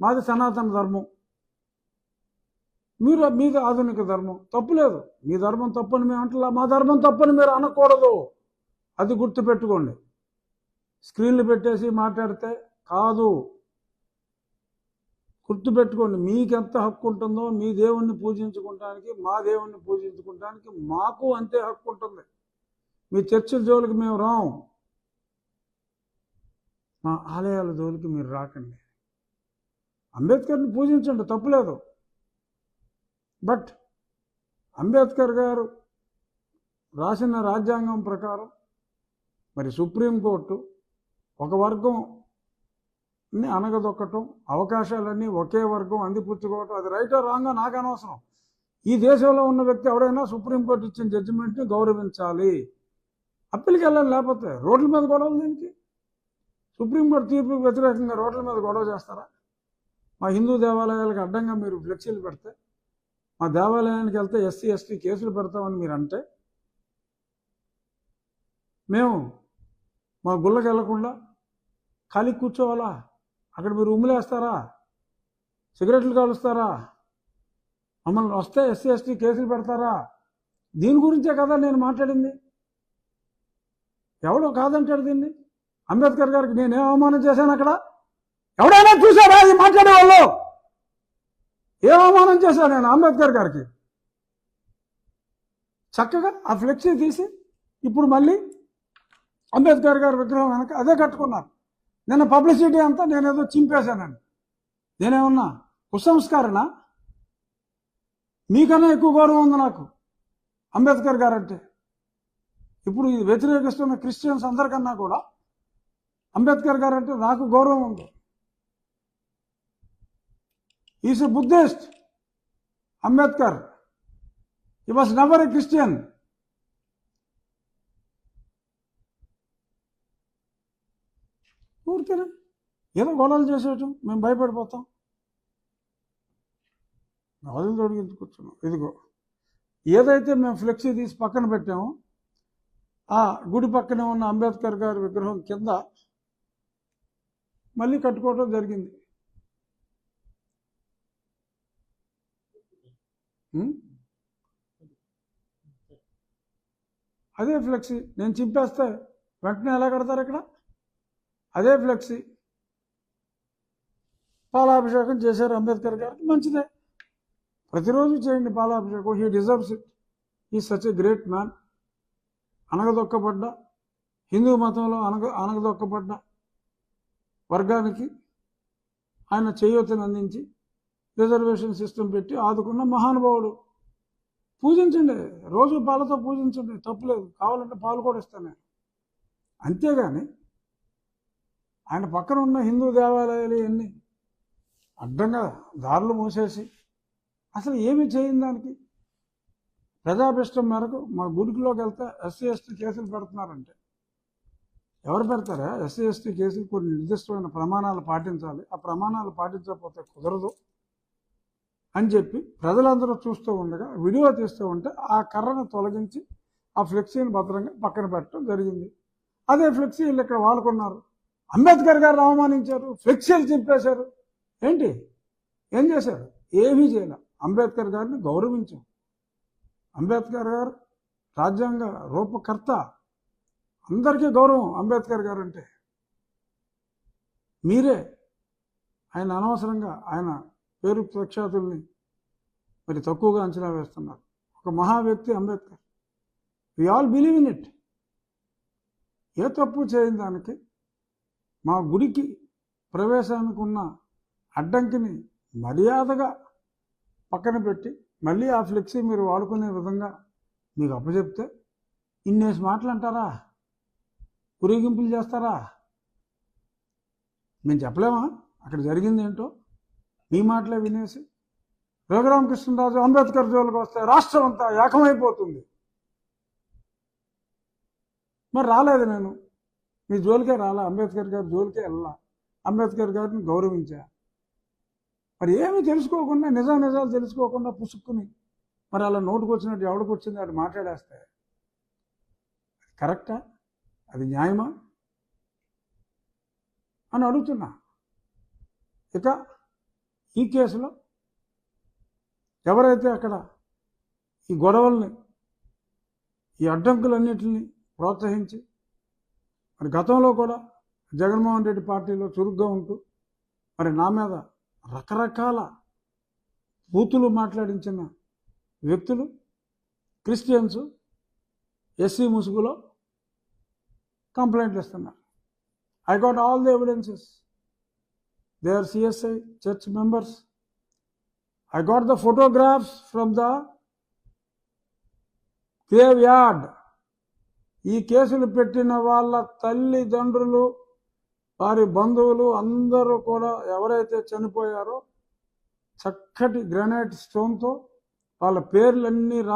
మాది సనాతన ధర్మం. మీరు మీది ఆధునిక ధర్మం. తప్పులేదు మీ ధర్మం తప్పని మేము అంటలా మా ధర్మం తప్పని మీరు అనకూడదు. అది గుర్తుపెట్టుకోండి. స్క్రీన్లు పెట్టేసి మాట్లాడితే కాదు. గుర్తుపెట్టుకోండి మీకు ఎంత హక్కు ఉంటుందో మీ దేవుణ్ణి పూజించుకోవటానికి మా దేవుణ్ణి పూజించుకోవటానికి మాకు అంతే హక్కు ఉంటుంది. మీ చర్చిల జోలికి మేము రాం. మా ఆలయాల జోలికి మీరు రాకండి. అంబేద్కర్ని పూజించండి తప్పులేదు బట్ అంబేద్కర్ గారు రాసిన రాజ్యాంగం ప్రకారం మరి సుప్రీంకోర్టు ఒక వర్గంని అనగదొక్కటం అవకాశాలన్నీ ఒకే వర్గం అందిపుచ్చుకోవటం అది రైటో రాంగో నాకు అనవసరం. ఈ దేశంలో ఉన్న వ్యక్తి ఎవడైనా సుప్రీంకోర్టు ఇచ్చిన జడ్జిమెంట్ని గౌరవించాలి. అప్పీల్కి వెళ్ళాలి లేకపోతే రోడ్ల మీద గొడవలు దీనికి? సుప్రీంకోర్టు తీర్పుకి వ్యతిరేకంగా రోడ్ల మీద గొడవ చేస్తారా? మా హిందూ దేవాలయాలకు అడ్డంగా మీరు ఫ్లెక్సీలు పెడితే మా దేవాలయానికి వెళ్తే ఎస్సీ ఎస్టీ కేసులు పెడతామని మీరు అంటే మేము మా గుళ్ళకి వెళ్ళకుండా ఖాళీ కూర్చోవాలా? అక్కడ మీరు ఉమ్ములేస్తారా సిగరెట్లు కాలుస్తారా? మమ్మల్ని వస్తే ఎస్సీ ఎస్టీ కేసులు పెడతారా? దీని గురించే కదా నేను మాట్లాడింది. ఎవడో కాదంటాడు దీన్ని? అంబేద్కర్ గారికి నేనేం అవమానం చేశాను అక్కడ? ఎవడైనా చూసారా ఈ మాట్లాడే వాళ్ళు? ఏం అవమానం చేశాను నేను అంబేద్కర్ గారికి? చక్కగా ఆ ఫ్లెక్సీ తీసి ఇప్పుడు మళ్ళీ అంబేద్కర్ గారి విగ్రహం వెనక అదే కట్టుకున్నారు. నిన్న పబ్లిసిటీ అంతా నేనేదో చింపేశానండి నేనేమన్నా కుసంస్కారణ? మీకన్నా ఎక్కువ గౌరవం ఉంది నాకు అంబేద్కర్ గారు అంటే. ఇప్పుడు ఇది వ్యతిరేకిస్తున్న క్రిస్టియన్స్ అందరికన్నా కూడా అంబేద్కర్ గారు అంటే నాకు గౌరవం ఉంది. Is a Buddhist. Ambedkar. He was never a Christian. ఊరికేనా? ఏదో గొడవలు చేసేయటం. మేము భయపడిపోతాం. వదిలి తొడిగించి కూర్చున్నాం ఇదిగో. ఏదైతే మేము ఫ్లెక్సీ తీసి పక్కన పెట్టామో ఆ గుడి పక్కనే ఉన్న అంబేద్కర్ గారి విగ్రహం కింద మళ్ళీ కట్టుకోవడం జరిగింది. అదే ఫ్లెక్సీ. నేను చింపేస్తే వెంటనే ఎలా కడతారు ఇక్కడ? అదే ఫ్లెక్సీ. పాలాభిషేకం చేశారు అంబేద్కర్ గారికి. మంచిదే. ప్రతిరోజు చేయండి పాలాభిషేకం. He deserves it he such a great man అనగదొక్కబడ్డ Hindu మతంలో అనగ అనగదొక్కబడ్డ వర్గానికి ఆయన చేయూతను అందించి రిజర్వేషన్ సిస్టమ్ పెట్టి ఆదుకున్న మహానుభావుడు. పూజించండి. రోజు పాలతో పూజించండి. తప్పులేదు. కావాలంటే పాలు కూడా ఇస్తాను నేను. అంతేగాని ఆయన పక్కన ఉన్న హిందూ దేవాలయాలు ఇవన్నీ అడ్డంగా దారులు మూసేసి అసలు ఏమి చేయని దానికి ప్రజాభిష్టం మేరకు మా గుడికిలోకి వెళ్తే ఎస్సీ ఎస్టీ కేసులు పెడుతున్నారంటే. ఎవరు పెడతారా? ఎస్సీ ఎస్టీ కేసులు కొన్ని నిర్దిష్టమైన ప్రమాణాలు పాటించాలి. ఆ ప్రమాణాలు పాటించకపోతే కుదరదు. అని చెప్పి ప్రజలందరూ చూస్తూ ఉండగా వీడియో తీస్తూ ఉంటే ఆ కర్రను తొలగించి ఆ ఫ్లెక్సీని భద్రంగా పక్కన పెట్టడం జరిగింది. అదే ఫ్లెక్సీ వీళ్ళు ఇక్కడ వాడుకున్నారు. అంబేద్కర్ గారు అవమానించారు ఫ్లెక్సీలు చింపేశారు. ఏంటి? ఏం చేశారు? ఏమీ చేయలే. అంబేద్కర్ గారిని గౌరవించాం అంబేద్కర్ గారు రాజ్యాంగ రూపకర్త. అందరికీ గౌరవం అంబేద్కర్ గారు అంటే. మీరే. ఆయన అనవసరంగా ఆయన పేరు ప్రఖ్యాతుల్ని మరి తక్కువగా అంచనా వేస్తున్నారు. ఒక మహా వ్యక్తి Ambedkar. We all believe in it ఏ తప్పు చేయని దానికి మా గుడికి ప్రవేశానికి ఉన్న అడ్డంకిని మర్యాదగా పక్కన పెట్టి మళ్ళీ ఆ ఫ్లెక్సీ మీరు వాడుకునే విధంగా మీకు అప్పచెప్తే ఇన్నేసి మాటలు అంటారా? ఊరేగింపులు చేస్తారా? మేము చెప్పలేమా? అక్కడ జరిగింది ఏంటో? నీ మాటలే వినేసి రఘురామకృష్ణరాజు అంబేద్కర్ జోలికి వస్తే రాష్ట్రం అంతా ఏకమైపోతుంది. మరి రాలేదు నేను. మీ జోలికే రాలా? అంబేద్కర్ గారి జోలికే వెళ్ళా అంబేద్కర్ గారిని గౌరవించా? మరి ఏమీ తెలుసుకోకుండా నిజం నిజాలు తెలుసుకోకుండా పుసుక్కుని మరి అలా నోటుకు వచ్చినట్టు ఎవడికి వచ్చింది? అది మాట్లాడేస్తే. అది కరెక్టా? అది న్యాయమా? అని అడుగుతున్నా. ఇక ఈ కేసులో ఎవరైతే అక్కడ ఈ గొడవల్ని ఈ అడ్డంకులన్నిటిని ప్రోత్సహించి మరి గతంలో కూడా జగన్మోహన్ రెడ్డి పార్టీలో చురుగ్గా ఉంటూ మరి నా మీద రకరకాల బూతులు మాట్లాడించిన వ్యక్తులు క్రిస్టియన్స్ ఎస్సీ ముసుగులో కంప్లైంట్లు ఇస్తున్నారు. I got all the evidences they are CSI church members I got the photographs from the graveyard ఈ కేసులు పెట్టిన వాళ్ళ తల్లిదండ్రులు వారి బంధువులు అందరూ కూడా ఎవరైతే చనిపోయారో చక్కటి గ్రనైట్ స్టోన్తో వాళ్ళ పేర్లన్నీ రాసి